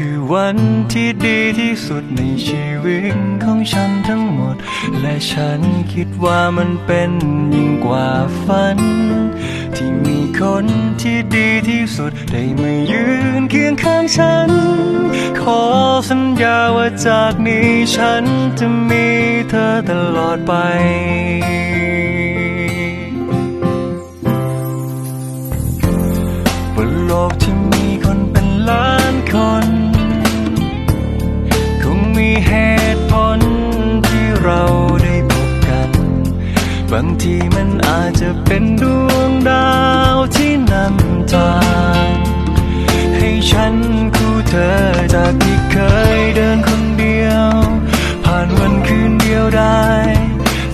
คือวันที่ดีที่สุดในชีวิตของฉันทั้งหมด และฉันคิดว่ามันเป็นยิ่งกว่าฝัน ที่มีคนที่ดีที่สุดได้มายืนเคียงข้างฉัน ขอสัญญาว่าจากนี้ฉันจะมีเธอตลอดไปบนโลก เหตุผลที่เราได้พบกัน บางทีมันอาจจะเป็นดวงดาวที่นำทางให้ฉันคู่เธอจากที่เคยเดินคนเดียว ผ่านวันคืนเดียวได้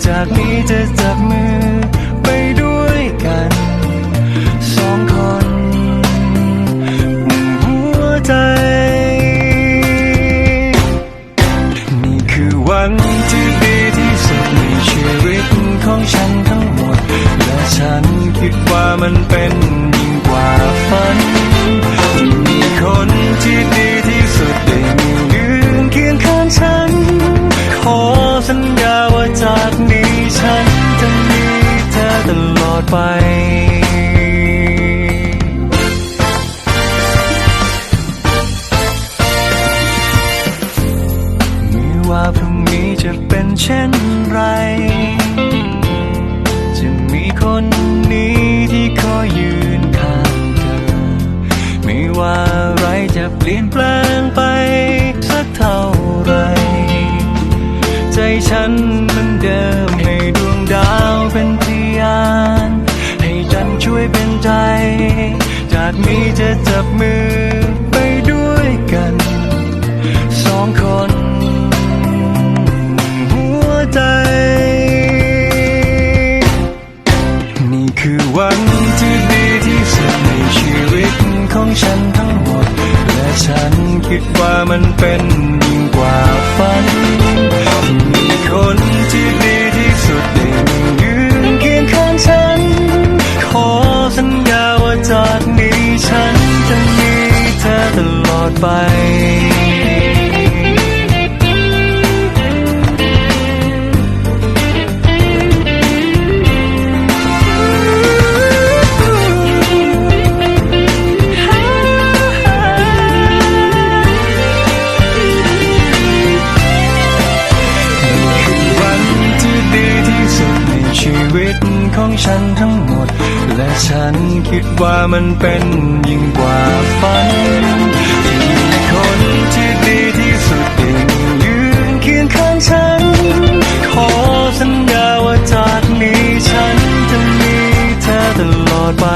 จากนี้จะจับมือ มันเป็นยิ่งกว่าฝันที่มีคนที่ดีที่สุดได้มายืนเคียงข้างฉัน ขอสัญญาว่าจากนี้ฉันจะมีเธอตลอดไป เปลี่ยนแปลงไปสักเท่าไร ใจฉันมันเดิมให้ดวงดาวเป็นพยาน ให้จันช่วยเป็นใจ จากนี้จะจับมือไปด้วยกัน สองคนหัวใจ นี่คือวันที่ดีที่สุดในชีวิตของฉันทั้งหมด และฉันคิดว่ามันเป็นยิ่งกว่าฝัน มีคนที่ดีที่สุดได้ยืนเคียงข้างฉัน ขอสัญญาว่าจากนี้ฉันจะมีเธอตลอดไป วิตของฉันทั้งหมด และฉันคิดว่ามันเป็นยิ่งกว่าฝันที่คนที่ดีที่สุดยิ่งยืนเคียงข้างฉัน ขอสัญญาว่าจากนี้ฉันจะมีเธอตลอดไป